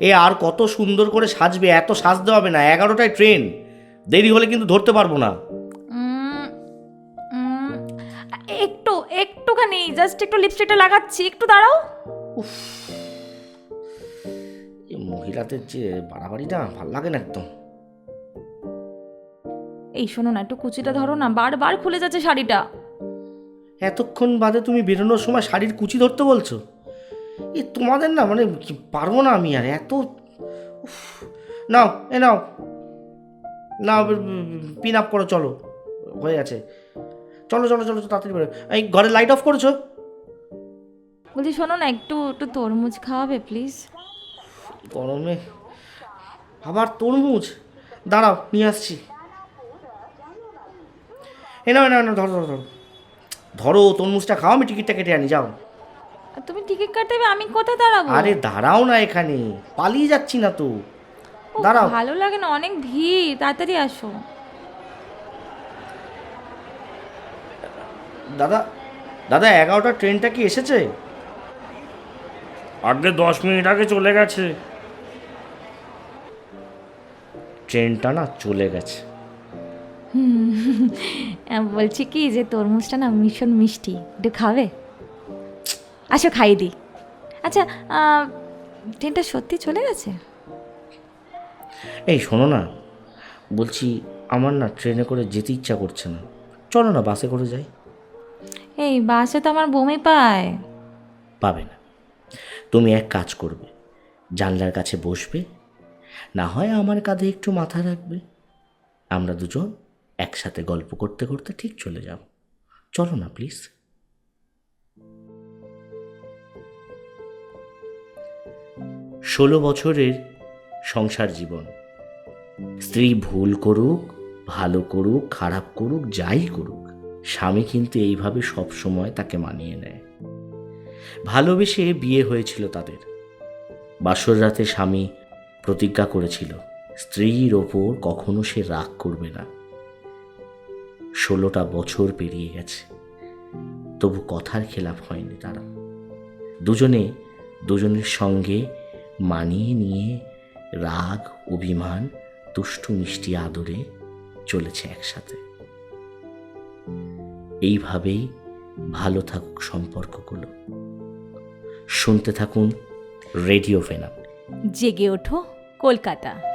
এ আর কত সুন্দর করে সাজবে এত সাজতে হবে না এগারোটায় ট্রেন দেরি হলে কিন্তু ধরতে পারব না। একটু একটুখানি জাস্ট একটু লিপস্টিকটা লাগাচ্ছি একটু দাঁড়াও। এই মহিলাদের যে বাড়াবাড়ি না ভালো লাগে না একদম। এই শোনো না একটু কুচিটা ধরো না বারবার খুলে যাচ্ছে শাড়িটা। এতক্ষণ বাদে তুমি বেরোনোর সময় শাড়ির কুচি ধরতে বলছো? এ তোমাদের না মানে পারব না আমি আর এত। নাও এ নাও নাও পিন আপ করো চলো হয়ে গেছে। চলো চলো চলো তাড়াতাড়ি বেরো। এই ঘরে লাইট অফ করেছ? বলছি শোনো না একটু একটু তরমুজ খাওয়াবে প্লিজ গরমে আবার তরমুজ? দাঁড়াও নিয়ে আসছি। এ নাও এ নাও এ নাও, ধরো ধরো ধরো। ধরো তরমুজটা খাও আমি টিকিটটা কেটে আনি যাও। তুমি টিকিট কাটতে হবে আমি কোথায় দাঁড়াবো? আরে দাঁড়াও না এখানে পালিয়ে যাচ্ছি না তো। ও, দাঁড়াও। ভালো লাগে না অনেক ভিড় তাড়াতাড়ি আসো। দাদা দাদা এগারোটা ট্রেনটা কি এসেছে? আগে দশ মিনিট আগে চলে গেছে। ট্রেনটা না চলে গেছে। বলছি কি যে তরমুজটা না ভীষণ মিষ্টি একটু খাবে? আসো খাইয়ে দিই। আচ্ছা ট্রেনটা সত্যি চলে গেছে? এই শোনো না বলছি আমার না ট্রেনে করে যেতে ইচ্ছা করছে না। চলো না বাসে করে যাই। এই বাসে তো আমার বমি পায়। পাবে না। তুমি এক কাজ করবে জানলার কাছে বসবে না হয় আমার কাঁধে একটু মাথা রাখবে। আমরা দুজন একসাথে গল্প করতে করতে ঠিক চলে যাব। চলো না প্লিজ। ষোলো বছরের সংসার জীবন। স্ত্রী ভুল করুক, ভালো করুক, খারাপ করুক, যাই করুক, স্বামী কিন্তু এইভাবে সব সময় তাকে মানিয়ে নেয়। ভালোবেসে বিয়ে হয়েছিল তাদের। বাসর রাতে স্বামী প্রতিজ্ঞা করেছিল, স্ত্রীর ওপর কখনো সে রাগ করবে না। ষোলোটা বছর পেরিয়ে গেছে, তবু কথার খেলাপ হয়নি তারা। দুজনে, দুজনের সঙ্গে মানিয়ে নিয়ে রাগ, অভিমান তুষ্টু মিষ্টি আদরে চলেছে একসাথে। এইভাবেই ভালো থাকুক সম্পর্কগুলো। শুনতে থাকুন রেডিও ফেনা জেগে ওঠো কলকাতা।